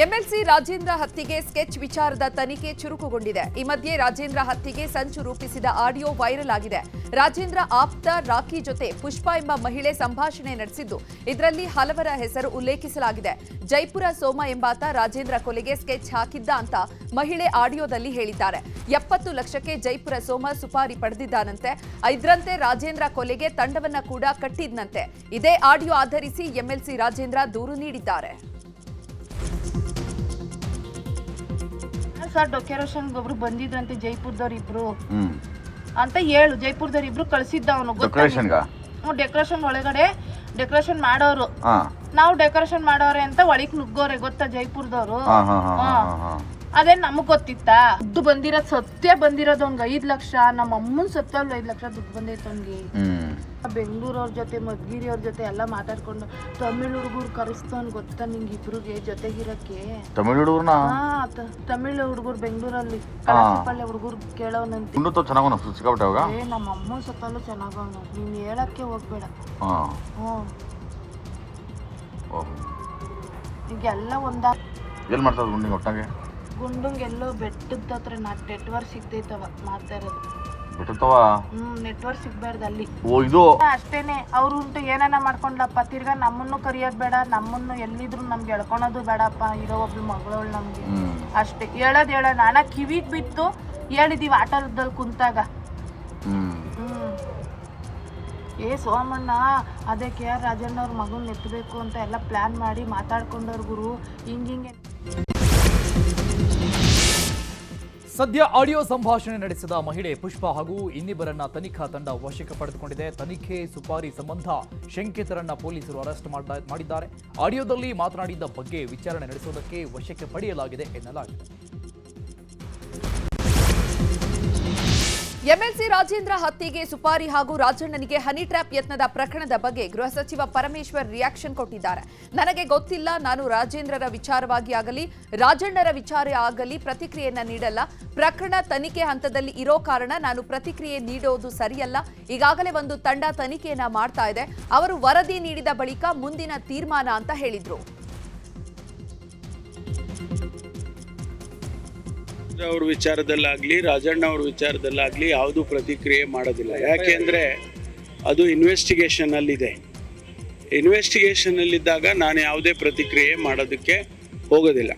MLC Rajendra ಹತ್ಯೆಗೆ sketch ವಿಚಾರದ ತನಿಖೆ ಚುರುಕುಗೊಂಡಿದೆ. ಈ ಮಧ್ಯೆ ರಾಜೇಂದ್ರ ಹತ್ಯೆಗೆ ಸಂಚು ರೂಪಿಸಿದ ಆಡಿಯೋ ವೈರಲ್ ಆಗಿದೆ. ರಾಜೇಂದ್ರ ಆಪ್ತ ರಾಖಿ ಜೊತೆ ಪುಷ್ಪಾ ಎಂಬ ಮಹಿಳೆ ಸಂಭಾಷಣೆ ನಡೆಸಿದ್ದು, ಇದರಲ್ಲಿ ಹಲವರ ಹೆಸರು ಉಲ್ಲೇಖಿಸಲಾಗಿದೆ. ಜೈಪುರ ಸೋಮ ಎಂಬಾತ ರಾಜೇಂದ್ರ ಕೊಲೆಗೆ ಸ್ಕೆಚ್ ಹಾಕಿದ್ದ ಅಂತ ಮಹಿಳೆ ಆಡಿಯೋದಲ್ಲಿ ಹೇಳಿದ್ದಾರೆ. ಎಪ್ಪತ್ತು ಲಕ್ಷಕ್ಕೆ ಜೈಪುರ ಸೋಮ ಸುಪಾರಿ ಪಡೆದಿದ್ದಾನಂತೆ. ಇದರಂತೆ ರಾಜೇಂದ್ರ ಕೊಲೆಗೆ ತಂಡವನ್ನ ಕೂಡ ಕಟ್ಟಿದ್ನಂತೆ. ಇದೇ ಆಡಿಯೋ ಆಧರಿಸಿ ಎಂಎಲ್ಸಿ ರಾಜೇಂದ್ರ ದೂರು ನೀಡಿದ್ದಾರೆ. ಸರ್ ಡೆಕೋರೇಷನ್ ಒಬ್ರು ಬಂದಿದ್ರಂತೆ ಜೈಪುರದವ್ರು ಇಬ್ರು. ಹ್ಮ್. ಅಂತ ಹೇಳು ಜೈಪುರದವ್ರು ಇಬ್ರು ಕಳ್ಸಿದ್ದ ಅವನು ಡೆಕೋರೇಷನ್ಗ ಡೆಕೋರೇಷನ್ ಒಳಗಡೆ ಡೆಕೋರೇಷನ್ ಮಾಡೋರು. ಹಾ. ನಾವು ಡೆಕೋರೇಷನ್ ಮಾಡೋರೆ ಅಂತ ಒಳಗ್ ನುಗ್ಗೋರೆ ಗೊತ್ತಾ ಜೈಪುರದವ್ರು? ಹಾ ಹಾ ಹಾ. ಹಾ ಹಾ. ಅದೇ ನಮಗ್ ಗೊತ್ತಿತ್ತಾ? ದುಡ್ಡು ಬಂದಿರೋದ್ ಸತ್ಯ ಬಂದಿರೋದು ಒಂದ್ ಐದ್ ಲಕ್ಷ ನಮ್ಮ ಅಮ್ಮನ್ ಸತ್ತಲ್ಲ ಐದ್ ಲಕ್ಷ ದುಡ್ಡು ಬಂದೈತ್ ಅವ್ನಿಗೆ ಹ್ಮ್. ಬೆಂಗಳೂರವ್ರ ಜೊತೆ ಮದ್ಗಿರಿ ಅವ್ರ ಜೊತೆ ಎಲ್ಲ ಮಾತಾಡ್ಕೊಂಡು ತಮಿಳ್ ಹುಡುಗರು ಕರೆಸ್ತವನ್ ಗೊತ್ತಾ ನಿಂಗೆ ಇಬ್ರಿಗೆ ಜೊತೆಗಿರಕ್ಕೆ? ತಮಿಳ್ ಹುಡುಗರ್ನ? ಹಾ ತ- ತಮಿಳ್ ಹುಡುಗರು ಬೆಂಗಳೂರಲ್ಲಿ ಕಳಸಪಳ್ಳಿ ಹುಡುಗರು ಕೇಳೋನಂತೆ. ಗುಂಡು ತೋ ಚೆನ್ನಾಗ ಸಿಕ್ಕಾಬಿಟ್ಟೆ ಅವಾಗ? ಏ ನಮ್ಮ ಅಮ್ಮ ಸತ್ತಲ್ಲೂ ಚೆನ್ನಾಗವನು ನೀನ್ ಹೇಳಕ್ಕೆ ಹೋಗ್ಬೇಡ. ಹಾ. ಹ್ಞೂ. ಓಹ್. ಈಗ ಎಲ್ಲ ಒಂದ ಏನ್ ಗುಂಡಿಗೆ ಒಟ್ಟಾಗೆ? ಗುಂಡಂಗೆಲ್ಲೋ ಬೆಟ್ಟದ ಹತ್ರ ನೆಟ್ವರ್ಕ್ ಸಿಗ್ತೈತವ ಮಾಡ್ತಾ ಇರೋದು ಬಿಟ್ಟಿರ್ತವ ಹ್ಮ್ ನೆಟ್ವರ್ಕ್ ಸಿಗ್ಬಾರ್ದು ಅಲ್ಲಿ. ಓ ಇದು ಅಷ್ಟೇನೆ. ಅವ್ರು ಉಂಟು ಏನಾನ ಮಾಡ್ಕೊಂಡ್ಲಪ್ಪ? ತಿರ್ಗಾ ನಮ್ಮನ್ನು ಕರಿಯೋದ್ ಬೇಡ ನಮ್ಮನ್ನು ಎಲ್ಲಿದ್ರು ನಮ್ಗೆ ಎಳ್ಕೊಳೋದು ಬೇಡಪ್ಪ ಇರೋ ಒಬ್ಳು ಮಗಳವಳು ನಮ್ಗೆ. ಅಷ್ಟೇ. ಹೇಳೋದ್ ಹೇಳ ನಾನ ಕಿವಿಗ್ ಬಿತ್ತು ಹೇಳಿದೀವಿ ಆಟೋದಲ್ಲಿ ಕುಂತಾಗ. ಏ ಸೋಮಣ್ಣ ಅದೇ ಕೆ ಆರ್ ರಾಜಣ್ಣ ಅವ್ರ ಮಗನ್ ಎತ್ತಬೇಕು ಅಂತ ಎಲ್ಲ ಪ್ಲಾನ್ ಮಾಡಿ ಮಾತಾಡ್ಕೊಂಡವ್ರ ಗುರು. ಹಿಂಗ್ ಹಿಂಗೆ ಸದ್ಯ ಆಡಿಯೋ ಸಂಭಾಷಣೆ ನಡೆಸಿದ ಮಹಿಳೆ ಪುಷ್ಪ ಹಾಗೂ ಇನ್ನಿಬ್ಬರನ್ನ ತನಿಖಾ ತಂಡ ವಶಕ್ಕೆ ಪಡೆದುಕೊಂಡಿದೆ. ತನಿಖೆ ಸುಪಾರಿ ಸಂಬಂಧ ಶಂಕಿತರನ್ನ ಪೊಲೀಸರು ಅರೆಸ್ಟ್ ಮಾಡ- ಮಾಡಿದ್ದಾರೆ. ಆಡಿಯೋದಲ್ಲಿ ಮಾತನಾಡಿದ ಬಗ್ಗೆ ವಿಚಾರಣೆ ನಡೆಸುವುದಕ್ಕೆ ವಶಕ್ಕೆ ಪಡೆಯಲಾಗಿದೆ ಎನ್ನಲಾಗಿದೆ. ಎಂಎಲ್ಸಿ ರಾಜೇಂದ್ರ ಹತ್ಯೆಗೆ ಸುಪಾರಿ ಹಾಗೂ ರಾಜಣ್ಣನಿಗೆ ಹನಿ ಟ್ರ್ಯಾಪ್ ಯತ್ನದ ಪ್ರಕರಣದ ಬಗ್ಗೆ ಗೃಹ ಸಚಿವ ಪರಮೇಶ್ವರ್ ರಿಯಾಕ್ಷನ್ ಕೊಟ್ಟಿದ್ದಾರೆ. ನನಗೆ ಗೊತ್ತಿಲ್ಲ, ನಾನು ರಾಜೇಂದ್ರರ ವಿಚಾರವಾಗಿ ಆಗಲಿ, ರಾಜಣ್ಣರ ವಿಚಾರ ಆಗಲಿ ಪ್ರತಿಕ್ರಿಯೆಯನ್ನ ನೀಡಲ್ಲ. ಪ್ರಕರಣ ತನಿಖೆ ಹಂತದಲ್ಲಿ ಇರೋ ಕಾರಣ ನಾನು ಪ್ರತಿಕ್ರಿಯೆ ನೀಡೋದು ಸರಿಯಲ್ಲ. ಈಗಾಗಲೇ ಒಂದು ತಂಡ ತನಿಖೆಯನ್ನ ಮಾಡ್ತಾ ಇದೆ. ಅವರು ವರದಿ ನೀಡಿದ ಬಳಿಕ ಮುಂದಿನ ತೀರ್ಮಾನ ಅಂತ ಹೇಳಿದ್ರು. ಅವ್ರ ವಿಚಾರದಲ್ಲಾಗ್ಲಿ, ರಾಜಣ್ಣ ಅವ್ರ ವಿಚಾರದಲ್ಲಾಗ್ಲಿ ಯಾವುದು ಪ್ರತಿಕ್ರಿಯೆ ಮಾಡೋದಿಲ್ಲ. ಯಾಕೆಂದ್ರೆ ಅದು ಇನ್ವೆಸ್ಟಿಗೇಷನಲ್ಲಿದೆ ಅಲ್ಲಿದೆ ಇನ್ವೆಸ್ಟಿಗೇಷನ್ ಅಲ್ಲಿದ್ದಾಗ ನಾನು ಯಾವುದೇ ಪ್ರತಿಕ್ರಿಯೆ ಮಾಡೋದಕ್ಕೆ ಹೋಗೋದಿಲ್ಲ.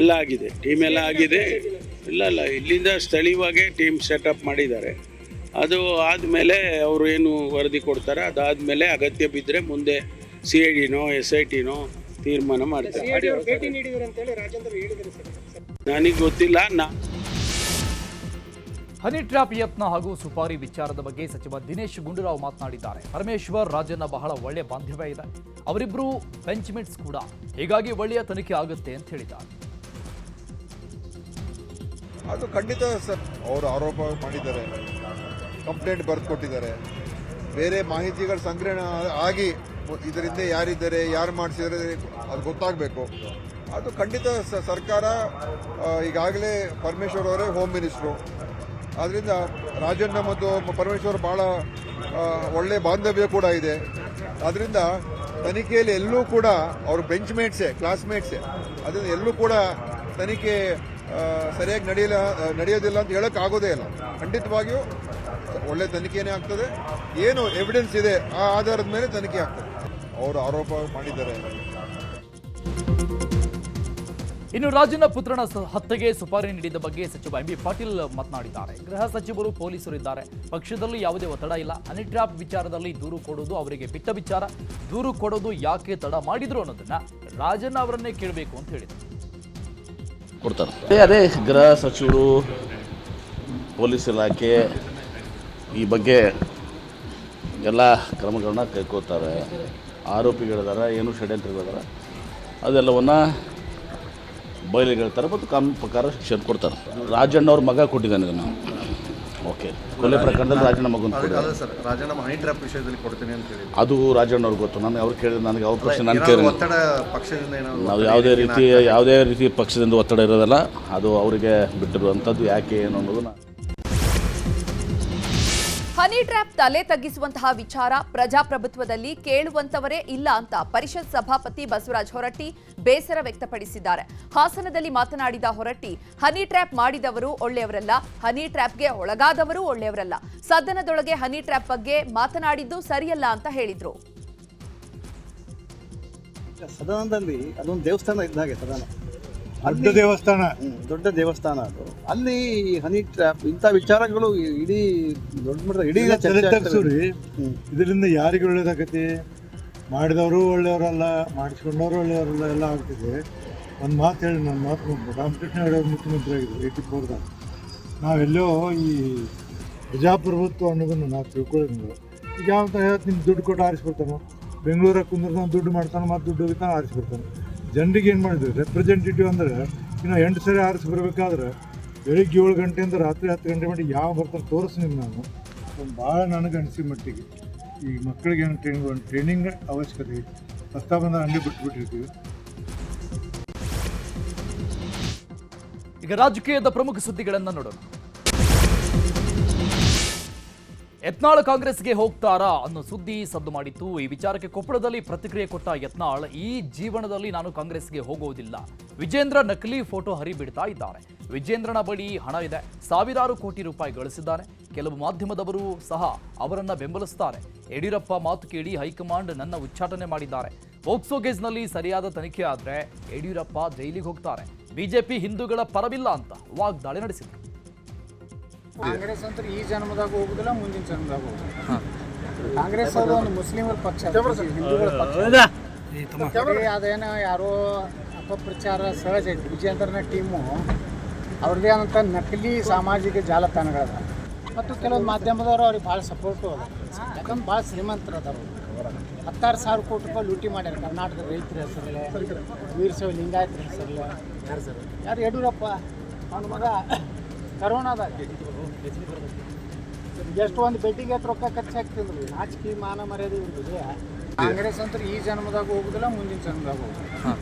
ಎಲ್ಲ ಆಗಿದೆ. ಟೀಮ್ ಎಲ್ಲ ಆಗಿದೆ. ಇಲ್ಲ ಇಲ್ಲ, ಇಲ್ಲಿಂದ ಸ್ಥಳೀಯವಾಗೇ ಟೀಮ್ ಸೆಟಪ್ ಮಾಡಿದ್ದಾರೆ. ಅದು ಆದಮೇಲೆ ಅವರು ಏನು ವರದಿ ಕೊಡ್ತಾರೆ? ಅದಾದಮೇಲೆ ಅಗತ್ಯ ಬಿದ್ದರೆ ಮುಂದೆ ಸಿ ಐ ಡಿನೋ ಎಸ್ ಐ ಟಿನೋ ತೀರ್ಮಾನ ಮಾಡ್ತಾರೆ. ನನಗೆ ಗೊತ್ತಿಲ್ಲ ನಾ ಹನಿ ಟ್ರ್ಯಾಪ್ ಯತ್ನ ಹಾಗೂ ಸುಪಾರಿ ವಿಚಾರದ ಬಗ್ಗೆ ಸಚಿವ ದಿನೇಶ್ ಗುಂಡೂರಾವ್ ಮಾತನಾಡಿದ್ದಾರೆ. ಪರಮೇಶ್ವರ್ ರಾಜನ್ನ ಬಹಳ ಒಳ್ಳೆ ಬಾಂಧವ್ಯ ಇದೆ. ಅವರಿಬ್ಬರು ಬೆಂಚ್ಮೆಂಟ್ಸ್ ಕೂಡ. ಹೀಗಾಗಿ ಒಳ್ಳೆಯ ತನಿಖೆ ಆಗುತ್ತೆ ಅಂತ ಹೇಳಿದ್ದಾರೆ. ಅದು ಖಂಡಿತ ಸರ್ ಅವರು ಆರೋಪ ಮಾಡಿದ್ದಾರೆ. ಕಂಪ್ಲೇಂಟ್ ಬರೆದು ಕೊಟ್ಟಿದ್ದಾರೆ ಬೇರೆ ಮಾಹಿತಿಗಳ ಸಂಗ್ರಹಣೆ ಆಗಿ ಇದರಿಂದ ಯಾರಿದ್ದಾರೆ ಯಾರು ಮಾಡಿಸಿದರೆ ಅದು ಗೊತ್ತಾಗಬೇಕು. ಅದು ಖಂಡಿತ ಸರ್ಕಾರ ಈಗಾಗಲೇ ಪರಮೇಶ್ವರ್ ಅವರೇ ಹೋಮ್ ಮಿನಿಸ್ಟ್ರು ಆದ್ದರಿಂದ ರಾಜಣ್ಣ ಮತ್ತು ಪರಮೇಶ್ವರ್ ಭಾಳ ಒಳ್ಳೆಯ ಒಳ್ಳೆ ಬಾಂಧವ್ಯ ಕೂಡ ಇದೆ. ಅದರಿಂದ ತನಿಖೆಯಲ್ಲಿ ಎಲ್ಲೂ ಕೂಡ ಅವ್ರ ಬೆಂಚ್ ಮೇಟ್ಸೇ ಕ್ಲಾಸ್ಮೇಟ್ಸೇ ಅದರಿಂದ ಎಲ್ಲೂ ಕೂಡ ತನಿಖೆ ಸರಿಯಾಗಿ ನಡೆಯಲ್ಲ ನಡೆಯೋದಿಲ್ಲ ಅಂತ ಹೇಳೋಕ್ಕಾಗೋದೇ ಆಗೋದೇ ಇಲ್ಲ. ಖಂಡಿತವಾಗಿಯೂ ಒಳ್ಳೆ ತನಿಖೆನೇ ಆಗ್ತದೆ. ಏನು ಎವಿಡೆನ್ಸ್ ಇದೆ ಆ ಆಧಾರದ ಮೇಲೆ ತನಿಖೆ ಆಗ್ತದೆ. ಅವರು ಆರೋಪ ಮಾಡಿದ್ದಾರೆ. ಇನ್ನು ರಾಜನ ಪುತ್ರನ ಹತ್ಯೆಗೆ ಸುಪಾರಿ ನೀಡಿದ ಬಗ್ಗೆ ಸಚಿವ ಎಂಬಿ ಪಾಟೀಲ್ ಮಾತನಾಡಿದ್ದಾರೆ. ಗೃಹ ಸಚಿವರು ಪೊಲೀಸರು ಇದ್ದಾರೆ. ಪಕ್ಷದಲ್ಲಿ ಯಾವುದೇ ಒತ್ತಡ ಇಲ್ಲ. ಅನಿಟ್ರಾಪ್ ವಿಚಾರದಲ್ಲಿ ದೂರು ಕೊಡೋದು ಅವರಿಗೆ ಬಿಟ್ಟ ವಿಚಾರ. ದೂರು ಕೊಡೋದು ಯಾಕೆ ತಡ ಮಾಡಿದ್ರು ಅನ್ನೋದನ್ನ ರಾಜಣ್ಣ ಅವರನ್ನೇ ಕೇಳಬೇಕು ಅಂತ ಹೇಳಿದರು. ಕೊಡ್ತಾರೆ. ಅದೇ ಅದೇ ಗೃಹ ಸಚಿವರು ಪೊಲೀಸ್ ಇಲಾಖೆ ಈ ಬಗ್ಗೆ ಎಲ್ಲ ಕ್ರಮಗಳನ್ನ ಕೈಕೋತಾರೆ ಆರೋಪಿಗಳಿದಾರ ಏನು ಷಡ್ಯಂತ್ರಗಳಿದಾರ ಅದೆಲ್ಲವನ್ನು ಬಯಲಿಗೆಳ್ತಾರೆ ಮತ್ತು ಕಾನೂನು ಪ್ರಕಾರ ಶಿಕ್ಷೆ ಕೊಡ್ತಾರೆ. ರಾಜಣ್ಣ ಅವ್ರ ಮಗ ಕೊಟ್ಟಿದ್ದಾನೆ ಇದನ್ನು. ಓಕೆ ಕೊಲೆ ಪ್ರಕರಣದಲ್ಲಿ ರಾಜಣ್ಣ ಮಗು ಸರ್ ರಾಜಣ್ಣ ಹನಿ ಡ್ರಾಪ್ ವಿಷಯದಲ್ಲಿ ಕೊಡ್ತೀನಿ ಅಂತ ಹೇಳಿ ಅದು ರಾಜಣ್ಣ ಅವ್ರಿಗೆ ಗೊತ್ತು. ನಾನು ಅವ್ರು ಕೇಳಿದ್ರೆ ನನಗೆ ಅವ್ರ ಪ್ರಶ್ನೆ ನಾನು ಕೇಳಿ ಒತ್ತಡ ಪಕ್ಷದಿಂದ ನಾವು ಯಾವುದೇ ರೀತಿ ಯಾವುದೇ ರೀತಿ ಪಕ್ಷದಿಂದ ಒತ್ತಡ ಇರೋದಲ್ಲ ಅದು ಅವರಿಗೆ ಬಿಟ್ಟಿರುವಂಥದ್ದು ಯಾಕೆ ಏನು ಅನ್ನೋದನ್ನ ಹನಿ ಟ್ರ್ಯಾಪ್ ತಲೆ ತಗ್ಗಿಸುವಂತಹ ವಿಚಾರ ಪ್ರಜಾಪ್ರಭುತ್ವದಲ್ಲಿ ಕೇಳುವಂತವರೇ ಇಲ್ಲ ಅಂತ ಪರಿಷತ್ ಸಭಾಪತಿ ಬಸವರಾಜ ಹೊರಟ್ಟಿ ಬೇಸರ ವ್ಯಕ್ತಪಡಿಸಿದ್ದಾರೆ. ಹಾಸನದಲ್ಲಿ ಮಾತನಾಡಿದ ಹೊರಟ್ಟಿ, ಹನಿ ಟ್ರ್ಯಾಪ್ ಮಾಡಿದವರು ಒಳ್ಳೆಯವರಲ್ಲ, ಹನಿ ಟ್ರ್ಯಾಪ್ಗೆ ಒಳಗಾದವರು ಒಳ್ಳೆಯವರಲ್ಲ. ಸದನದೊಳಗೆ ಹನಿ ಟ್ರ್ಯಾಪ್ ಬಗ್ಗೆ ಮಾತನಾಡಿದ್ದು ಸರಿಯಲ್ಲ ಅಂತ ಹೇಳಿದರು. ಸದನದಲ್ಲಿ ಅದೊಂದು ದೇವಸ್ಥಾನ ಇದ್ದ ಹಾಗೆ ಸದನ. ದೊಡ್ಡ ದೇವಸ್ಥಾನ. ದೊಡ್ಡ ದೇವಸ್ಥಾನ ಅದು. ಅಲ್ಲಿ ಹನಿ ಟ್ರ್ಯಾಪ್ ಇಂಥ ವಿಚಾರಗಳು ಇಡೀ ದೊಡ್ಡ ಮಟ್ಟದ ಇಡೀ ಹ್ಮ್. ಇದರಿಂದ ಯಾರಿಗೆ ಒಳ್ಳೇದಾಗತ್ತೆ? ಮಾಡಿದವರು ಒಳ್ಳೆಯವರಲ್ಲ ಮಾಡಿಸ್ಕೊಂಡವರು ಒಳ್ಳೆಯವರಲ್ಲ ಎಲ್ಲ ಆಗ್ತಿದೆ. ಒಂದು ಮಾತು ಹೇಳಿ ನನ್ನ ಮಾತು ರಾಮಕೃಷ್ಣ ಹೇಳೋರು ಮುಖ್ಯಮಂತ್ರಿ ಆಗಿದ್ದರು ಏಯ್ಟಿ ಫೋರ್ದಾಗ ನಾವೆಲ್ಲೋ ಈ ಪ್ರಜಾಪ್ರಭುತ್ವ ಅನ್ನೋದನ್ನು ನಾವು ತಿಳ್ಕೊಳ್ಳೋದು ಈಗ ಯಾವ ಹೇಳ್ತು ನಿಮ್ಗೆ ದುಡ್ಡು ಕೊಟ್ಟು ಆರಿಸ್ಬಿಡ್ತಾನೋ? ಬೆಂಗಳೂರಾಗ ಕುಂದಿರ್ತಾನೆ ದುಡ್ಡು ಮಾಡ್ತಾನೆ ಮತ್ತು ದುಡ್ಡು ಹೋಗಿತಾನೆ ಆರಿಸ್ಬಿಡ್ತಾನೆ? ಜನರಿಗೆ ಏನು ಮಾಡಿದ್ರು? ರೆಪ್ರೆಸೆಂಟೇಟಿವ್ ಅಂದ್ರೆ ಇನ್ನು ಎಂಟು ಸರಿ ಆರಿಸಿ ಬರಬೇಕಾದ್ರೆ ಬೆಳಿಗ್ಗೆ ಏಳು ಗಂಟೆಯಿಂದ ರಾತ್ರಿ ಹತ್ತು ಗಂಟೆ ಮಟ್ಟಿಗೆ ಯಾವ ಬರ್ತಾರೆ ತೋರಿಸ್ತೀನಿ ನಾನು. ಭಾಳ ನನಗೆ ಅನಿಸಿ ಮಟ್ಟಿಗೆ. ಈ ಮಕ್ಕಳಿಗೆ ಏನು ಟ್ರೈನಿಂಗ್ ಒಂದು ಟ್ರೈನಿಂಗ್ ಅವಶ್ಯಕತೆ ಐತಿ ಹೊಸ ಬಂದ ಬಿಟ್ಬಿಟ್ಟಿರ್ತೀವಿ. ಈಗ ರಾಜಕೀಯದ ಪ್ರಮುಖ ಸುದ್ದಿಗಳನ್ನು ನೋಡೋಣ. ಯತ್ನಾಳ್ ಕಾಂಗ್ರೆಸ್ಗೆ ಹೋಗ್ತಾರಾ ಅನ್ನೋ ಸುದ್ದಿ ಸದ್ದು ಮಾಡಿತ್ತು. ಈ ವಿಚಾರಕ್ಕೆ ಕೊಪ್ಪಳದಲ್ಲಿ ಪ್ರತಿಕ್ರಿಯೆ ಕೊಟ್ಟ ಯತ್ನಾಳ್, ಈ ಜೀವನದಲ್ಲಿ ನಾನು ಕಾಂಗ್ರೆಸ್ಗೆ ಹೋಗುವುದಿಲ್ಲ ವಿಜೇಂದ್ರ ನಕಲಿ ಫೋಟೋ ಹರಿಬಿಡ್ತಾ ಇದ್ದಾರೆ. ವಿಜೇಂದ್ರನ ಬಳಿ ಹಣ ಇದೆ. ಸಾವಿರಾರು ಕೋಟಿ ರೂಪಾಯಿ ಗಳಿಸಿದ್ದಾರೆ. ಕೆಲವು ಮಾಧ್ಯಮದವರು ಸಹ ಅವರನ್ನ ಬೆಂಬಲಿಸುತ್ತಾರೆ ಯಡಿಯೂರಪ್ಪ ಮಾತು ಕೇಳಿ ಹೈಕಮಾಂಡ್ ನನ್ನ ಉಚ್ಚಾಟನೆ ಮಾಡಿದ್ದಾರೆ. ಪೋಕ್ಸೋ ಕೇಸ್ನಲ್ಲಿ ಸರಿಯಾದ ತನಿಖೆ ಆದರೆ ಯಡಿಯೂರಪ್ಪ ಜೈಲಿಗೆ ಹೋಗ್ತಾರೆ. ಬಿಜೆಪಿ ಹಿಂದೂಗಳ ಪರವಿಲ್ಲ ಅಂತ ವಾಗ್ದಾಳಿ ನಡೆಸಿದರು. ಕಾಂಗ್ರೆಸ್ ಅಂತ ಈ ಜನ್ಮದಾಗ ಹೋಗುದಿಲ್ಲ ಮುಂದಿನ ಜನ್ಮದಾಗ ಹೋಗುದಿಲ್ಲ. ಕಾಂಗ್ರೆಸ್ ಅದು ಒಂದು ಮುಸ್ಲಿಮರ ಪಕ್ಷ ಹಿಂದೂಗಳ ಪಕ್ಷ. ಅದೇನೋ ಯಾರೋ ಅಪಪ್ರಚಾರ ಸಹಜ ಐತಿ. ವಿಜೇಂದ್ರನ ಟೀಮು ಅವ್ರದ್ದೇ ಆದಂಥ ನಕಲಿ ಸಾಮಾಜಿಕ ಜಾಲತಾಣಗಳದ. ಮತ್ತು ಕೆಲವೊಂದು ಮಾಧ್ಯಮದವರು ಅವ್ರಿಗೆ ಭಾಳ ಸಪೋರ್ಟು ಅದ. ಯಾಕಂದ್ರೆ ಭಾಳ ಶ್ರೀಮಂತರು ಅದಾರ ಹತ್ತಾರು ಸಾವಿರ ಕೋಟಿ ರೂಪಾಯಿ ಲೂಟಿ ಮಾಡ್ಯಾರ ಕರ್ನಾಟಕದ ರೈತರ ಹೆಸರಲ್ಲ ವೀರಶೈವ ಲಿಂಗಾಯತರ ಹೆಸರಲ್ಲೇ. ಯಾರು ಸರ್ ಯಾರು ಯಡಿಯೂರಪ್ಪ? ಅವನ ಮಗ ಕರೋನಾದಾಗ. ಎಷ್ಟು ಒಂದು ಬೆಡ್ಡಿಗೆ ಹತ್ರ ರೊಕ್ಕ ಖರ್ಚಾಗ್ತಿದ್ರು ನಾಚಿಕೆ ಮಾನ ಮರ್ಯಾದೆ ಕಾಂಗ್ರೆಸ್ ಅಂತ ಈ ಜನ್ಮದಾಗ ಹೋಗುದಿಲ್ಲ ಮುಂದಿನ ಜನ್ಮದಾಗ ಹೋಗುದಿಲ್ಲ.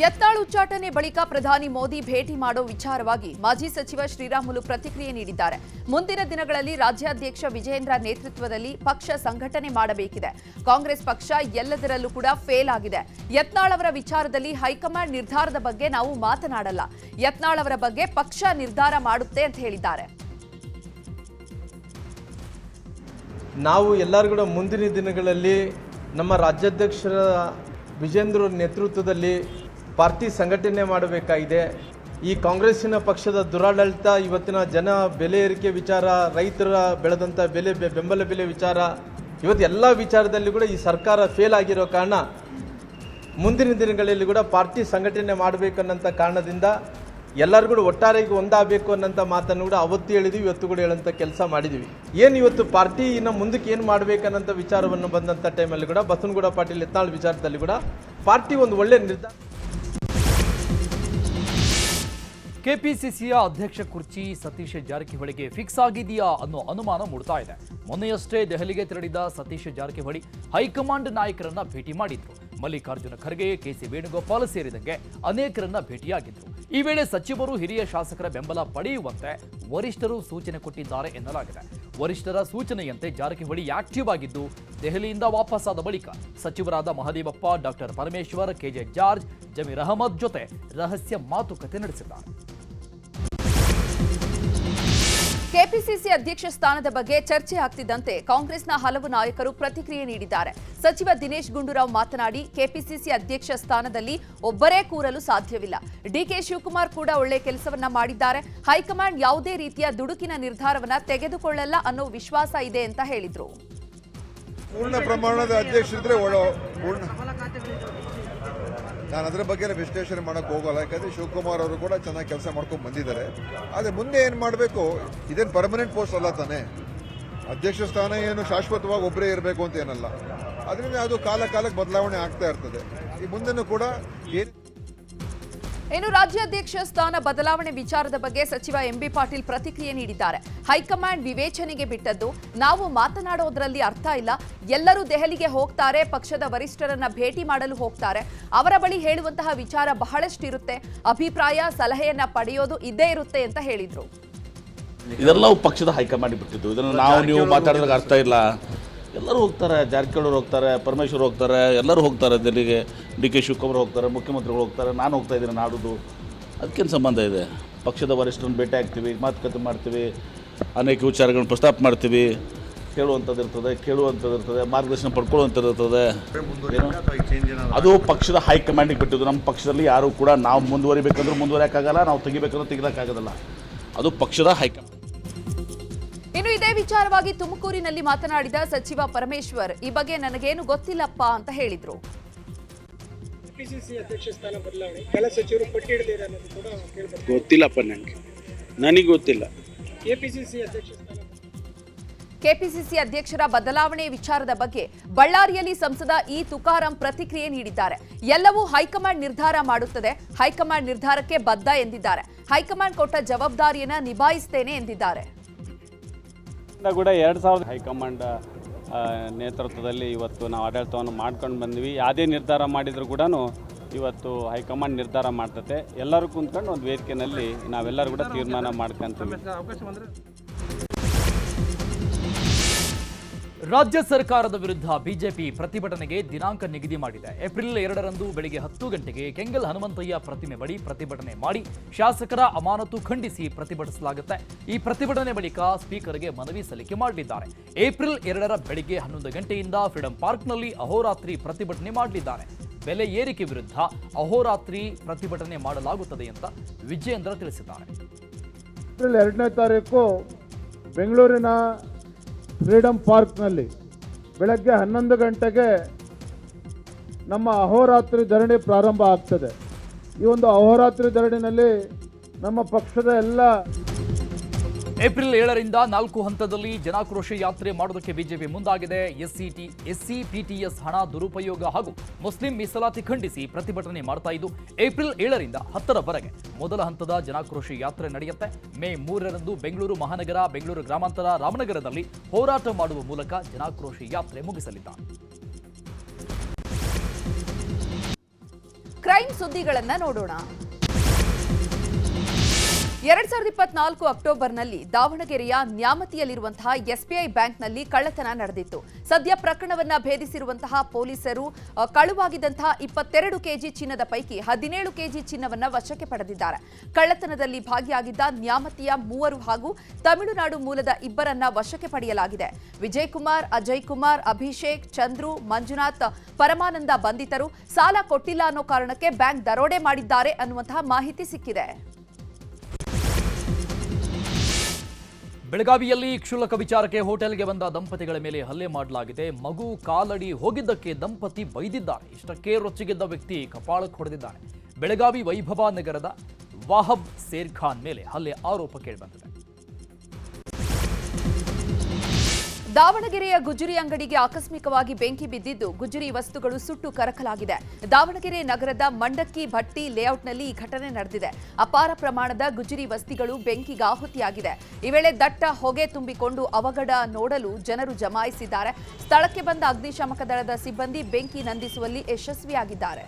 ಯತ್ನಾಳ್ ಉಚ್ಚಾಟನೆ ಬಳಿಕ ಪ್ರಧಾನಿ ಮೋದಿ ಭೇಟಿ ಮಾಡೋ ವಿಚಾರವಾಗಿ ಮಾಜಿ ಸಚಿವ ಶ್ರೀರಾಮುಲು ಪ್ರತಿಕ್ರಿಯೆ ನೀಡಿದ್ದಾರೆ. ಮುಂದಿನ ದಿನಗಳಲ್ಲಿ ರಾಜ್ಯಾಧ್ಯಕ್ಷ ವಿಜಯೇಂದ್ರ ನೇತೃತ್ವದಲ್ಲಿ ಪಕ್ಷ ಸಂಘಟನೆ ಮಾಡಬೇಕಿದೆ. ಕಾಂಗ್ರೆಸ್ ಪಕ್ಷ ಎಲ್ಲದರಲ್ಲೂ ಕೂಡ ಫೇಲ್ ಆಗಿದೆ. ಯತ್ನಾಳ್ ಅವರ ವಿಚಾರದಲ್ಲಿ ಹೈಕಮಾಂಡ್ ನಿರ್ಧಾರದ ಬಗ್ಗೆ ನಾವು ಮಾತನಾಡಲ್ಲ. ಯತ್ನಾಳ್ ಅವರ ಬಗ್ಗೆ ಪಕ್ಷ ನಿರ್ಧಾರ ಮಾಡುತ್ತೆ ಅಂತ ಹೇಳಿದ್ದಾರೆ. ನಾವು ಎಲ್ಲರೂ ಕೂಡ ಮುಂದಿನ ದಿನಗಳಲ್ಲಿ ನಮ್ಮ ರಾಜ್ಯಾಧ್ಯಕ್ಷರ ವಿಜೇಂದ್ರ ನೇತೃತ್ವದಲ್ಲಿ ಪಾರ್ಟಿ ಸಂಘಟನೆ ಮಾಡಬೇಕಾಗಿದೆ. ಈ ಕಾಂಗ್ರೆಸ್ಸಿನ ಪಕ್ಷದ ದುರಾಡಳಿತ, ಇವತ್ತಿನ ಜನ ಬೆಲೆ ಏರಿಕೆ ವಿಚಾರ, ರೈತರ ಬೆಳೆದಂಥ ಬೆಲೆ ಬೆಂಬಲ ಬೆಲೆ ವಿಚಾರ, ಇವತ್ತು ಎಲ್ಲ ವಿಚಾರದಲ್ಲಿ ಕೂಡ ಈ ಸರ್ಕಾರ ಫೇಲ್ ಆಗಿರೋ ಕಾರಣ ಮುಂದಿನ ದಿನಗಳಲ್ಲಿ ಕೂಡ ಪಾರ್ಟಿ ಸಂಘಟನೆ ಮಾಡಬೇಕನ್ನಂಥ ಕಾರಣದಿಂದ ಎಲ್ಲರೂ ಕೂಡ ಒಟ್ಟಾರೆಗೆ ಒಂದಾಗಬೇಕು ಅನ್ನೋಂಥ ಮಾತನ್ನು ಕೂಡ ಅವತ್ತು ಹೇಳಿದ್ವಿ, ಇವತ್ತು ಕೂಡ ಹೇಳೋಂಥ ಕೆಲಸ ಮಾಡಿದ್ವಿ. ಏನು ಇವತ್ತು ಪಾರ್ಟಿ ಇನ್ನು ಮುಂದಕ್ಕೆ ಏನು ಮಾಡಬೇಕನ್ನೋಂಥ ವಿಚಾರವನ್ನು ಬಂದಂಥ ಟೈಮಲ್ಲಿ ಕೂಡ ಬಸವನಗೌಡ ಪಾಟೀಲ್ ಯತ್ನಾಳ್ ವಿಚಾರದಲ್ಲಿ ಕೂಡ ಪಾರ್ಟಿ ಒಂದು ಒಳ್ಳೆಯ ನಿರ್ಧಾರ ಕೆಪಿಸಿಸಿಯ ಅಧ್ಯಕ್ಷ ಕುರ್ಚಿ ಸತೀಶ್ ಜಾರಕಿಹೊಳಿಗೆ ಫಿಕ್ಸ್ ಆಗಿದೆಯಾ ಅನ್ನೋ ಅನುಮಾನ ಮೂಡ್ತಾ ಇದೆ. ಮೊನ್ನೆಯಷ್ಟೇ ದೆಹಲಿಗೆ ತೆರಳಿದ ಸತೀಶ್ ಜಾರಕಿಹೊಳಿ ಹೈಕಮಾಂಡ್ ನಾಯಕರನ್ನ ಭೇಟಿ ಮಾಡಿದ್ರು. ಮಲ್ಲಿಕಾರ್ಜುನ ಖರ್ಗೆ ಕೆಸಿ ವೇಣುಗೋಪಾಲ್ ಸೇರಿದಂತೆ ಅನೇಕರನ್ನ ಭೇಟಿಯಾಗಿದ್ರು. ಈ ವೇಳೆ ಸಚಿವರು ಹಿರಿಯ ಶಾಸಕರ ಬೆಂಬಲ ಪಡೆಯುವಂತೆ ವರಿಷ್ಠರು ಸೂಚನೆ ಕೊಟ್ಟಿದ್ದಾರೆ ಎನ್ನಲಾಗಿದೆ. ವರಿಷ್ಠರ ಸೂಚನೆಯಂತೆ ಜಾರಕಿಹೊಳಿ ಆಕ್ಟಿವ್ ಆಗಿದ್ದು, ದೆಹಲಿಯಿಂದ ವಾಪಸ್ಸಾದ ಬಳಿಕ ಸಚಿವರಾದ Mahadevappa, doctor Parameshwar KJ George, Zameer Ahmed ಜೊತೆ ರಹಸ್ಯ ಮಾತುಕತೆ ನಡೆಸಿದ್ದಾರೆ. ಕೆಪಿಸಿಸಿ ಅಧ್ಯಕ್ಷ ಸ್ಥಾನದ ಬಗ್ಗೆ ಚರ್ಚೆ ಆಗ್ತಿದ್ದಂತೆ ಕಾಂಗ್ರೆಸ್ನ ಹಲವು ನಾಯಕರು ಪ್ರತಿಕ್ರಿಯೆ ನೀಡಿದ್ದಾರೆ. ಸಚಿವ ದಿನೇಶ್ ಗುಂಡೂರಾವ್ ಮಾತನಾಡಿ, ಕೆಪಿಸಿಸಿ ಅಧ್ಯಕ್ಷ ಸ್ಥಾನದಲ್ಲಿ ಒಬ್ಬರೇ ಕೂರಲು ಸಾಧ್ಯವಿಲ್ಲ. ಡಿಕೆ ಶಿವಕುಮಾರ್ ಕೂಡ ಒಳ್ಳೆ ಕೆಲಸವನ್ನ ಮಾಡಿದ್ದಾರೆ. ಹೈಕಮಾಂಡ್ ಯಾವುದೇ ರೀತಿಯ ದುಡುಕಿನ ನಿರ್ಧಾರವನ್ನ ತೆಗೆದುಕೊಳ್ಳಲ್ಲ ಅನ್ನೋ ವಿಶ್ವಾಸ ಇದೆ ಅಂತ ಹೇಳಿದ್ರು. ಪೂರ್ಣ ಪ್ರಮಾಣದ ನಾನು ಅದರ ಬಗ್ಗೆ ವಿಶ್ಲೇಷಣೆ ಮಾಡೋಕ್ಕೆ ಹೋಗೋಲ್ಲ. ಯಾಕಂದ್ರೆ ಶಿವಕುಮಾರ್ ಅವರು ಕೂಡ ಚೆನ್ನಾಗಿ ಕೆಲಸ ಮಾಡ್ಕೊಂಡು ಬಂದಿದ್ದಾರೆ. ಆದರೆ ಮುಂದೆ ಏನು ಮಾಡಬೇಕು? ಇದೇನು ಪರ್ಮನೆಂಟ್ ಪೋಸ್ಟ್ ಅಲ್ಲ ತಾನೇ. ಅಧ್ಯಕ್ಷ ಸ್ಥಾನ ಏನು ಶಾಶ್ವತವಾಗಿ ಒಬ್ಬರೇ ಇರಬೇಕು ಅಂತ ಏನಲ್ಲ. ಅದರಿಂದ ಅದು ಕಾಲ ಕಾಲಕ್ಕೆ ಬದಲಾವಣೆ ಆಗ್ತಾ ಇರ್ತದೆ. ಈ ಮುಂದೆನೂ ಕೂಡ ಏನು ಇನ್ನು ರಾಜ್ಯಾಧ್ಯಕ್ಷ ಸ್ಥಾನ ಬದಲಾವಣೆ ವಿಚಾರದ ಬಗ್ಗೆ ಸಚಿವ ಎಂಬಿ ಪಾಟೀಲ್ ಪ್ರತಿಕ್ರಿಯೆ ನೀಡಿದ್ದಾರೆ. ಹೈಕಮಾಂಡ್ ವಿವೇಚನೆಗೆ ಬಿಟ್ಟದ್ದು ನಾವು ಮಾತನಾಡೋದ್ರಲ್ಲಿ ಅರ್ಥ ಇಲ್ಲ. ಎಲ್ಲರೂ ದೆಹಲಿಗೆ ಹೋಗ್ತಾರೆ, ಪಕ್ಷದ ವರಿಷ್ಠರನ್ನ ಭೇಟಿ ಮಾಡಲು ಹೋಗ್ತಾರೆ. ಅವರ ಬಳಿ ಹೇಳುವಂತಹ ವಿಚಾರ ಬಹಳಷ್ಟಿರುತ್ತೆ. ಅಭಿಪ್ರಾಯ, ಸಲಹೆಯನ್ನ ಪಡೆಯೋದು ಇದ್ದೇ ಇರುತ್ತೆ ಅಂತ ಹೇಳಿದ್ರು. ಇದೆಲ್ಲವೂ ಪಕ್ಷದ ಹೈಕಮಾಂಡ್ ಬಿಟ್ಟಿದ್ದು. ಇದನ್ನು ನಾವು ನೀವು ಮಾತಾಡಿದಾಗ ಅರ್ಥ ಇಲ್ಲ. ಎಲ್ಲರೂ ಹೋಗ್ತಾರೆ, ಜಾರಕಿಹೊಳಿ ಹೋಗ್ತಾರೆ, ಪರಮೇಶ್ವರ್ ಹೋಗ್ತಾರೆ, ಎಲ್ಲರೂ ಹೋಗ್ತಾರೆ ದಿಲ್ಲಿಗೆ. ಡಿ ಕೆ ಶಿವಕುಮಾರ್ ಹೋಗ್ತಾರೆ, ಮುಖ್ಯಮಂತ್ರಿಗಳು ಹೋಗ್ತಾರೆ, ನಾನು ಹೋಗ್ತಾ ಇದ್ದೀನಿ ನಾಡುದು. ಅದಕ್ಕೇನು ಸಂಬಂಧ ಇದೆ? ಪಕ್ಷದ ವರಿಷ್ಠರನ್ನು ಭೇಟಿ ಆಗ್ತೀವಿ, ಮಾತುಕತೆ ಮಾಡ್ತೀವಿ, ಅನೇಕ ವಿಚಾರಗಳನ್ನು ಪ್ರಸ್ತಾಪ ಮಾಡ್ತೀವಿ. ಕೇಳುವಂಥದ್ದು ಇರ್ತದೆ ಕೇಳುವಂಥದ್ದು ಇರ್ತದೆ, ಮಾರ್ಗದರ್ಶನ ಪಡ್ಕೊಳ್ಳುವಂಥದ್ದು ಇರ್ತದೆ. ಅದು ಪಕ್ಷದ ಹೈಕಮಾಂಡಿಗೆ ಬಿಟ್ಟಿದ್ದು. ನಮ್ಮ ಪಕ್ಷದಲ್ಲಿ ಯಾರು ಕೂಡ ನಾವು ಮುಂದುವರಿಬೇಕಂದ್ರೆ ಮುಂದುವರಿಯೋಕ್ಕಾಗಲ್ಲ, ನಾವು ತೆಗಿಬೇಕಂದ್ರೆ ತೆಗಿಯೋಕ್ಕಾಗೋದಿಲ್ಲ ಅದು ಪಕ್ಷದ ಹೈಕಮಾಂಡ್ ಇನ್ನು ಇದೇ ವಿಚಾರವಾಗಿ ತುಮಕೂರಿನಲ್ಲಿ ಮಾತನಾಡಿದ ಸಚಿವ ಪರಮೇಶ್ವರ್ ಈ ಬಗ್ಗೆ ನನಗೇನು ಗೊತ್ತಿಲ್ಲಪ್ಪ ಅಂತ ಹೇಳಿದ್ರು. ಕೆಪಿಸಿಸಿ ಅಧ್ಯಕ್ಷ ಸ್ಥಾನ ಬದಲಾವಣೆ ಕೆಲ ಸಚಿವರು ಪಟ್ಟಿ ಹಿಡಿದಿದೆ ಅನ್ನೋದು ಕೂಡ ಕೇಳ್ಬರ್ತದೆ. ಗೊತ್ತಿಲ್ಲಪ್ಪ ನನಗೆ ನನಗೆ ಗೊತ್ತಿಲ್ಲ. ಕೆಪಿಸಿಸಿ ಅಧ್ಯಕ್ಷ ಸ್ಥಾನ ಕೆಪಿಸಿಸಿ ಅಧ್ಯಕ್ಷರ ಬದಲಾವಣೆ ವಿಚಾರದ ಬಗ್ಗೆ ಬಳ್ಳಾರಿಯಲ್ಲಿ ಸಂಸದ ಇ ತುಕಾರಾಂ ಪ್ರತಿಕ್ರಿಯೆ ನೀಡಿದ್ದಾರೆ. ಎಲ್ಲವೂ ಹೈಕಮಾಂಡ್ ನಿರ್ಧಾರ ಮಾಡುತ್ತದೆ. ಹೈಕಮಾಂಡ್ ನಿರ್ಧಾರಕ್ಕೆ ಬದ್ಧ ಎಂದಿದ್ದಾರೆ. ಹೈಕಮಾಂಡ್ ಕೊಟ್ಟ ಜವಾಬ್ದಾರಿಯನ್ನ ನಿಭಾಯಿಸ್ತೇನೆ ಎಂದಿದ್ದಾರೆ. ಕೂಡ ಎರಡು ಸಾವಿರದ ಹೈಕಮಾಂಡ್ ನೇತೃತ್ವದಲ್ಲಿ ಇವತ್ತು ನಾವು ಆಡಳಿತವನ್ನು ಮಾಡ್ಕೊಂಡು ಬಂದ್ವಿ. ಯಾವುದೇ ನಿರ್ಧಾರ ಮಾಡಿದರೂ ಕೂಡ ಇವತ್ತು ಹೈಕಮಾಂಡ್ ನಿರ್ಧಾರ ಮಾಡ್ತತೆ. ಎಲ್ಲರೂ ಕುಂತ್ಕೊಂಡು ಒಂದು ವೇದಿಕೆಯಲ್ಲಿ ನಾವೆಲ್ಲರೂ ಕೂಡ ತೀರ್ಮಾನ ಮಾಡ್ಕೊಂತೀವಿ. ರಾಜ್ಯ ಸರ್ಕಾರದ ವಿರುದ್ಧ ಬಿಜೆಪಿ ಪ್ರತಿಭಟನೆಗೆ ದಿನಾಂಕ ನಿಗದಿ ಮಾಡಿದೆ. ಏಪ್ರಿಲ್ ಎರಡರಂದು ಬೆಳಿಗ್ಗೆ ಹತ್ತು ಗಂಟೆಗೆ ಕೆಂಗಲ್ ಹನುಮಂತಯ್ಯ ಪ್ರತಿಮೆ ಬಳಿ ಪ್ರತಿಭಟನೆ ಮಾಡಿ ಶಾಸಕರ ಅಮಾನತು ಖಂಡಿಸಿ ಪ್ರತಿಭಟಿಸಲಾಗುತ್ತೆ. ಈ ಪ್ರತಿಭಟನೆ ಬಳಿಕ ಸ್ಪೀಕರ್ಗೆ ಮನವಿ ಸಲ್ಲಿಕೆ ಮಾಡಲಿದ್ದಾರೆ ಏಪ್ರಿಲ್ ಎರಡರ ಬೆಳಿಗ್ಗೆ ಹನ್ನೊಂದು ಗಂಟೆಯಿಂದ ಫ್ರೀಡಂ ಪಾರ್ಕ್ನಲ್ಲಿ ಅಹೋರಾತ್ರಿ ಪ್ರತಿಭಟನೆ ಮಾಡಲಿದ್ದಾರೆ. ಬೆಲೆ ಏರಿಕೆ ವಿರುದ್ಧ ಅಹೋರಾತ್ರಿ ಪ್ರತಿಭಟನೆ ಮಾಡಲಾಗುತ್ತದೆ ಅಂತ ವಿಜಯೇಂದ್ರ ತಿಳಿಸಿದ್ದಾರೆ. ಏಪ್ರಿಲ್ ಎರಡನೇ ತಾರೀಕು ಬೆಂಗಳೂರಿನ ಫ್ರೀಡಮ್ ಪಾರ್ಕ್ನಲ್ಲಿ ಬೆಳಗ್ಗೆ ಹನ್ನೊಂದು ಗಂಟೆಗೆ ನಮ್ಮ ಅಹೋರಾತ್ರಿ ಧರಣಿ ಪ್ರಾರಂಭ ಆಗ್ತದೆ. ಈ ಒಂದು ಅಹೋರಾತ್ರಿ ಧರಣಿನಲ್ಲಿ ನಮ್ಮ ಪಕ್ಷದ ಎಲ್ಲ ಏಪ್ರಿಲ್ ಏಳರಿಂದ ನಾಲ್ಕು ಹಂತದಲ್ಲಿ ಜನಾಕ್ರೋಶ ಯಾತ್ರೆ ಮಾಡೋದಕ್ಕೆ ಬಿಜೆಪಿ ಮುಂದಾಗಿದೆ. ಎಸ್ಸಿಟಿ ಎಸ್ಸಿ ಪಿಟಿಎಸ್ ಹಣ ದುರುಪಯೋಗ ಹಾಗೂ ಮುಸ್ಲಿಂ ಮೀಸಲಾತಿ ಖಂಡಿಸಿ ಪ್ರತಿಭಟನೆ ಮಾಡ್ತಾ ಇದ್ದು, ಏಪ್ರಿಲ್ ಏಳರಿಂದ ಹತ್ತರವರೆಗೆ ಮೊದಲ ಹಂತದ ಜನಾಕ್ರೋಶ ಯಾತ್ರೆ ನಡೆಯುತ್ತೆ. ಮೇ ಮೂರರಂದು ಬೆಂಗಳೂರು ಮಹಾನಗರ, ಬೆಂಗಳೂರು ಗ್ರಾಮಾಂತರ, ರಾಮನಗರದಲ್ಲಿ ಹೋರಾಟ ಮಾಡುವ ಮೂಲಕ ಜನಾಕ್ರೋಶ ಯಾತ್ರೆ ಮುಗಿಸಲಿದ್ದಾರೆ ಕ್ರೈಮ್ ಸುದ್ದಿಗಳನ್ನು ನೋಡೋಣ. ಎರಡ್ ಸಾವಿರದ ಇಪ್ಪತ್ನಾಲ್ಕು ಅಕ್ಟೋಬರ್ನಲ್ಲಿ ದಾವಣಗೆರೆಯ ನ್ಯಾಮತಿಯಲ್ಲಿರುವಂತಹ ಎಸ್ಬಿಐ ಬ್ಯಾಂಕ್ನಲ್ಲಿ ಕಳ್ಳತನ ನಡೆದಿತ್ತು. ಸದ್ಯ ಪ್ರಕರಣವನ್ನ ಭೇದಿಸಿರುವಂತಹ ಪೊಲೀಸರು ಕಳುವಾಗಿದ್ದಂತಹ ಇಪ್ಪತ್ತೆರಡು ಕೆಜಿ ಚಿನ್ನದ ಪೈಕಿ ಹದಿನೇಳು ಕೆಜಿ ಚಿನ್ನವನ್ನ ವಶಕ್ಕೆ ಪಡೆದಿದ್ದಾರೆ. ಕಳ್ಳತನದಲ್ಲಿ ಭಾಗಿಯಾಗಿದ್ದ ನ್ಯಾಮತಿಯ ಮೂವರು ಹಾಗೂ ತಮಿಳುನಾಡು ಮೂಲದ ಇಬ್ಬರನ್ನ ವಶಕ್ಕೆ ಪಡೆಯಲಾಗಿದೆ. ವಿಜಯ್ ಕುಮಾರ್ ಅಜಯ್ ಕುಮಾರ್ ಅಭಿಷೇಕ್, ಚಂದ್ರು, ಮಂಜುನಾಥ್, ಪರಮಾನಂದ ಬಂಧಿತರು, ಸಾಲ ಕೊಟ್ಟಿಲ್ಲ ಅನ್ನೋ ಕಾರಣಕ್ಕೆ ಬ್ಯಾಂಕ್ ದರೋಡೆ ಮಾಡಿದ್ದಾರೆ ಅನ್ನುವಂತಹ ಮಾಹಿತಿ ಸಿಕ್ಕಿದೆ. ಬೆಳಗಾವಿಯಲ್ಲಿ ಕ್ಷುಲ್ಲಕ ವಿಚಾರಕ್ಕೆ ಹೋಟೆಲ್ಗೆ ಬಂದ ದಂಪತಿಗಳ ಮೇಲೆ ಹಲ್ಲೆ ಮಾಡಲಾಗಿದೆ. ಮಗು ಕಾಲಡಿ ಹೋಗಿದ್ದಕ್ಕೆ ದಂಪತಿ ಬೈದಿದ್ದಾರೆ ಇಷ್ಟಕ್ಕೆ ರೊಚ್ಚಿಗೆದ್ದ ವ್ಯಕ್ತಿ ಕಪಾಳಕ್ಕೆ ಹೊಡೆದಿದ್ದಾನೆ. ಬೆಳಗಾವಿ ವೈಭವ ನಗರದ ವಾಹಬ್ ಸೇರ್ಖಾನ್ ಮೇಲೆ ಹಲ್ಲೆ ಆರೋಪ ಕೇಳಿಬಂದಿದೆ ದಾವಣಗೆರೆಯ ಗುಜರಿ ಅಂಗಡಿಗೆ ಆಕಸ್ಮಿಕವಾಗಿ ಬೆಂಕಿ ಬಿದ್ದಿದ್ದು ಗುಜರಿ ವಸ್ತುಗಳು ಸುಟ್ಟು ಕರಕಲಾಗಿದೆ. ದಾವಣಗೆರೆ ನಗರದ ಮಂಡಕ್ಕಿ ಭಟ್ಟಿ ಲೇಔಟ್ನಲ್ಲಿ ಈ ಘಟನೆ ನಡೆದಿದೆ. ಅಪಾರ ಪ್ರಮಾಣದ ಗುಜರಿ ವಸ್ತಿಗಳು ಬೆಂಕಿಗೆ ಆಹುತಿಯಾಗಿದೆ. ಈ ವೇಳೆ ದಟ್ಟ ಹೊಗೆ ತುಂಬಿಕೊಂಡು ಅವಘಡ ನೋಡಲು ಜನರು ಜಮಾಯಿಸಿದ್ದಾರೆ. ಸ್ಥಳಕ್ಕೆ ಬಂದ ಅಗ್ನಿಶಾಮಕ ದಳದ ಸಿಬ್ಬಂದಿ ಬೆಂಕಿ ನಂದಿಸುವಲ್ಲಿ ಯಶಸ್ವಿಯಾಗಿದ್ದಾರೆ.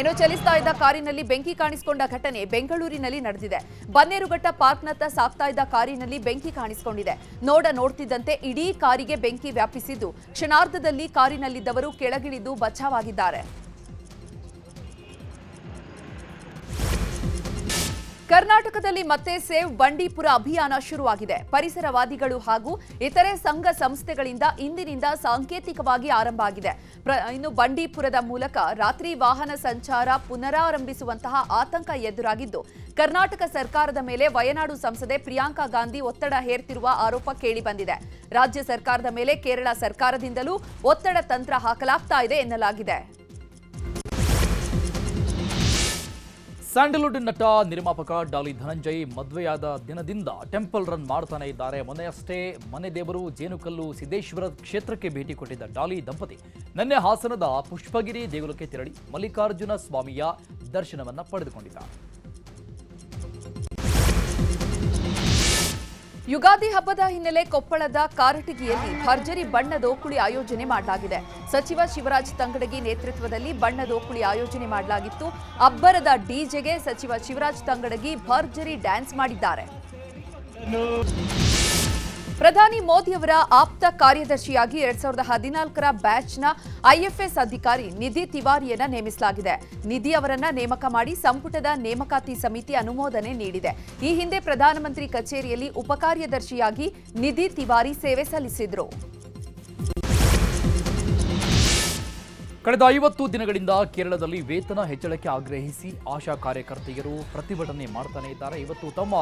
ಇನ್ನು ಚಲಿಸ್ತಾ ಇದ್ದ ಕಾರಿನಲ್ಲಿ ಬೆಂಕಿ ಕಾಣಿಸಿಕೊಂಡ ಘಟನೆ ಬೆಂಗಳೂರಿನಲ್ಲಿ ನಡೆದಿದೆ. ಬನ್ನೇರುಘಟ್ಟ ಪಾರ್ಕ್ನತ್ತ ಸಾಗ್ತಾ ಇದ್ದ ಕಾರಿನಲ್ಲಿ ಬೆಂಕಿ ಕಾಣಿಸಿಕೊಂಡಿದೆ. ನೋಡ ನೋಡ್ತಿದ್ದಂತೆ ಇಡೀ ಕಾರಿಗೆ ಬೆಂಕಿ ವ್ಯಾಪಿಸಿದ್ದು. ಕ್ಷಣಾರ್ಧದಲ್ಲಿ ಕಾರಿನಲ್ಲಿದ್ದವರು ಕೆಳಗಿಳಿದು ಬಚಾವಾಗಿದ್ದಾರೆ. ಕರ್ನಾಟಕದಲ್ಲಿ ಮತ್ತೆ ಸೇವ್ ಬಂಡೀಪುರ ಅಭಿಯಾನ ಶುರುವಾಗಿದೆ. ಪರಿಸರವಾದಿಗಳು ಹಾಗೂ ಇತರೆ ಸಂಘ ಸಂಸ್ಥೆಗಳಿಂದ ಇಂದಿನಿಂದ ಸಾಂಕೇತಿಕವಾಗಿ ಆರಂಭ ಆಗಿದೆ. ಇನ್ನು ಬಂಡೀಪುರದ ಮೂಲಕ ರಾತ್ರಿ ವಾಹನ ಸಂಚಾರ ಪುನರಾರಂಭಿಸುವಂತಹ ಆತಂಕ ಎದುರಾಗಿದ್ದು, ಕರ್ನಾಟಕ ಸರ್ಕಾರದ ಮೇಲೆ ವಯನಾಡು ಸಂಸದೆ ಪ್ರಿಯಾಂಕಾ ಗಾಂಧಿ ಒತ್ತಡ ಹೇರ್ತಿರುವ ಆರೋಪ ಕೇಳಿಬಂದಿದೆ. ರಾಜ್ಯ ಸರ್ಕಾರದ ಮೇಲೆ ಕೇರಳ ಸರ್ಕಾರದಿಂದಲೂ ಒತ್ತಡ ತಂತ್ರ ಹಾಕಲಾಗ್ತಾ ಇದೆ ಎನ್ನಲಾಗಿದೆ. ಸ್ಯಾಂಡಲ್ವುಡ್ ನಟ, ನಿರ್ಮಾಪಕ ಡಾಲಿ ಧನಂಜಯ್ ಮದುವೆಯಾದ ದಿನದಿಂದ ಟೆಂಪಲ್ ರನ್ ಮಾಡ್ತಾನೆ ಇದ್ದಾರೆ. ಮೊನ್ನೆಯಷ್ಟೇ ಮನೆ ದೇವರು ಜೇನುಕಲ್ಲು ಸಿದ್ದೇಶ್ವರ ಕ್ಷೇತ್ರಕ್ಕೆ ಭೇಟಿ ಕೊಟ್ಟಿದ್ದ ಡಾಲಿ ದಂಪತಿ. ನಿನ್ನೆ ಹಾಸನದ ಪುಷ್ಪಗಿರಿ ದೇಗುಲಕ್ಕೆ ತೆರಳಿ ಮಲ್ಲಿಕಾರ್ಜುನ ಸ್ವಾಮಿಯ ದರ್ಶನವನ್ನು ಪಡೆದುಕೊಂಡಿದ್ದಾರೆ ಯುಗಾದಿ ಹಬ್ಬದ ಹಿನ್ನೆಲೆ ಕೊಪ್ಪಳದ ಕಾರಟಗಿಯಲ್ಲಿ ಭರ್ಜರಿ ಬಣ್ಣದೋಕುಳಿ ಆಯೋಜನೆ ಮಾಡಲಾಗಿದೆ. ಸಚಿವ ಶಿವರಾಜ್ ತಂಗಡಗಿ ನೇತೃತ್ವದಲ್ಲಿ ಬಣ್ಣದೋಕುಳಿ ಆಯೋಜನೆ ಮಾಡಲಾಗಿತ್ತು. ಅಬ್ಬರದ ಡಿಜೆಗೆ ಸಚಿವ ಶಿವರಾಜ್ ತಂಗಡಗಿ ಭರ್ಜರಿ ಡ್ಯಾನ್ಸ್ ಮಾಡಿದ್ದಾರೆ. ಪ್ರಧಾನಿ ಮೋದಿಯವರ ಆಪ್ತ ಕಾರ್ಯದರ್ಶಿಯಾಗಿ ಎರಡ್ ಸಾವಿರದ ಹದಿನಾಲ್ಕರ ಬ್ಯಾಚ್ನ ಐಎಫ್ಎಸ್ ಅಧಿಕಾರಿ ನಿಧಿ ತಿವಾರಿಯನ್ನ ನೇಮಿಸಲಾಗಿದೆ. ನಿಧಿ ಅವರನ್ನ ನೇಮಕ ಮಾಡಿ ಸಂಪುಟದ ನೇಮಕಾತಿ ಸಮಿತಿ ಅನುಮೋದನೆ ನೀಡಿದೆ. ಈ ಹಿಂದೆ ಪ್ರಧಾನಮಂತ್ರಿ ಕಚೇರಿಯಲ್ಲಿ ಉಪಕಾರ್ಯದರ್ಶಿಯಾಗಿ ನಿಧಿ ತಿವಾರಿ ಸೇವೆ ಸಲ್ಲಿಸಿದ್ರು. ಕಳೆದ ಐವತ್ತು ದಿನಗಳಿಂದ ಕೇರಳದಲ್ಲಿ ವೇತನ ಹೆಚ್ಚಳಕ್ಕೆ ಆಗ್ರಹಿಸಿ ಆಶಾ ಕಾರ್ಯಕರ್ತೆಯರು ಪ್ರತಿಭಟನೆ ಮಾಡ್ತಾನೆ ಇದ್ದಾರೆ. ಇವತ್ತು ತಮ್ಮ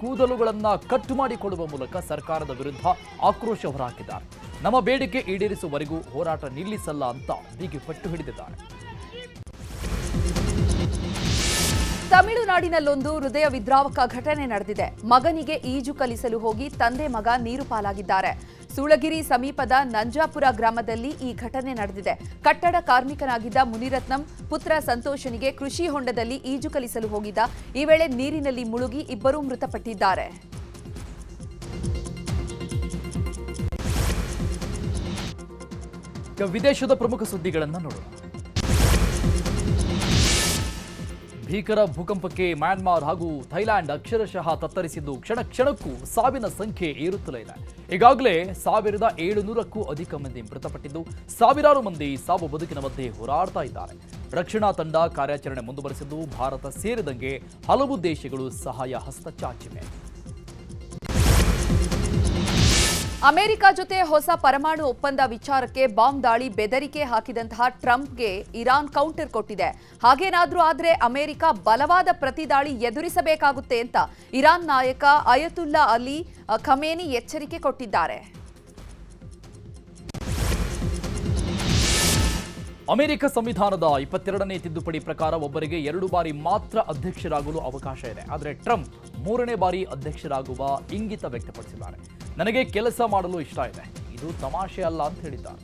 ಕೂದಲುಗಳನ್ನು ಕಟ್ಟು ಮಾಡಿಕೊಡುವ ಮೂಲಕ ಸರ್ಕಾರದ ವಿರುದ್ಧ ಆಕ್ರೋಶ ಹೊರಹಾಕಿದ್ದಾರೆ. ನಮ್ಮ ಬೇಡಿಕೆ ಈಡೇರಿಸುವವರೆಗೂ ಹೋರಾಟ ನಿಲ್ಲಿಸಲ್ಲ ಅಂತ ಬಿಗಿ ಪಟ್ಟು ಹಿಡಿದಿದ್ದಾರೆ. ತಮಿಳುನಾಡಿನಲ್ಲೊಂದು ಹೃದಯ ವಿದ್ರಾವಕ ಘಟನೆ ನಡೆದಿದೆ. ಮಗನಿಗೆ ಈಜು ಕಲಿಸಲು ಹೋಗಿ ತಂದೆ ಮಗ ನೀರು ಪಾಲಾಗಿದ್ದಾರೆ. ಸೂಳಗಿರಿ ಸಮೀಪದ ನಂಜಾಪುರ ಗ್ರಾಮದಲ್ಲಿ ಈ ಘಟನೆ ನಡೆದಿದೆ. ಕಟ್ಟಡ ಕಾರ್ಮಿಕನಾಗಿದ್ದ ಮುನಿರತ್ನಂ ಪುತ್ರ ಸಂತೋಷನಿಗೆ ಕೃಷಿ ಹೊಂಡದಲ್ಲಿ ಈಜು ಕಲಿಸಲು ಹೋಗಿದ್ದ. ಈ ವೇಳೆ ನೀರಿನಲ್ಲಿ ಮುಳುಗಿ ಇಬ್ಬರೂ ಮೃತಪಟ್ಟಿದ್ದಾರೆ. ವಿದೇಶದ ಪ್ರಮುಖ ಸುದ್ದಿಗಳನ್ನು ನೋಡೋಣ. ಭೀಕರ ಭೂಕಂಪಕ್ಕೆ ಮ್ಯಾನ್ಮಾರ್ ಹಾಗೂ ಥೈಲ್ಯಾಂಡ್ ಅಕ್ಷರಶಃ ತತ್ತರಿಸಿದ್ದು ಕ್ಷಣ ಕ್ಷಣಕ್ಕೂ ಸಾವಿನ ಸಂಖ್ಯೆ ಏರುತ್ತಲೇ ಇದೆ ಈಗಾಗಲೇ ಸಾವಿರದ ಏಳುನೂರಕ್ಕೂ ಅಧಿಕ ಮಂದಿ ಮೃತಪಟ್ಟಿದ್ದು, ಸಾವಿರಾರು ಮಂದಿ ಸಾವು ಬದುಕಿನ ಮಧ್ಯೆ ಹೋರಾಡ್ತಾ ಇದ್ದಾರೆ. ರಕ್ಷಣಾ ತಂಡ ಕಾರ್ಯಾಚರಣೆ ಮುಂದುವರೆಸಿದ್ದು, ಭಾರತ ಸೇರಿದಂಗೆ ಹಲವು ದೇಶಗಳು ಸಹಾಯ ಹಸ್ತ ಚಾಚಿವೆ. ಅಮೆರಿಕ ಜೊತೆ ಹೊಸ ಪರಮಾಣು ಒಪ್ಪಂದ ವಿಚಾರಕ್ಕೆ ಬಾಂಬ್ ದಾಳಿ ಬೆದರಿಕೆ ಹಾಕಿದಂತಹ ಟ್ರಂಪ್ಗೆ ಇರಾನ್ ಕೌಂಟರ್ ಕೊಟ್ಟಿದೆ. ಹಾಗೇನಾದ್ರೂ ಆದ್ರೆ ಅಮೆರಿಕ ಬಲವಾದ ಪ್ರತಿದಾಳಿ ಎದುರಿಸಬೇಕಾಗುತ್ತೆ ಅಂತ ಇರಾನ್ ನಾಯಕ ಅಯತುಲ್ಲಾ ಅಲಿ ಖಮೇನಿ ಎಚ್ಚರಿಕೆ ಕೊಟ್ಟಿದ್ದಾರೆ. ಅಮೆರಿಕ ಸಂವಿಧಾನದ ಇಪ್ಪತ್ತೆರಡನೇ ತಿದ್ದುಪಡಿ ಪ್ರಕಾರ ಒಬ್ಬರಿಗೆ ಎರಡು ಬಾರಿ ಮಾತ್ರ ಅಧ್ಯಕ್ಷರಾಗಲು ಅವಕಾಶ ಇದೆ. ಆದರೆ ಟ್ರಂಪ್ ಮೂರನೇ ಬಾರಿ ಅಧ್ಯಕ್ಷರಾಗುವ ಇಂಗಿತ ವ್ಯಕ್ತಪಡಿಸಿದ್ದಾರೆ. ನನಗೆ ಕೆಲಸ ಮಾಡಲು ಇಷ್ಟ ಇದೆ. ಇದು ತಮಾಷೆ ಅಲ್ಲ ಅಂತ ಹೇಳಿದ್ದಾರೆ.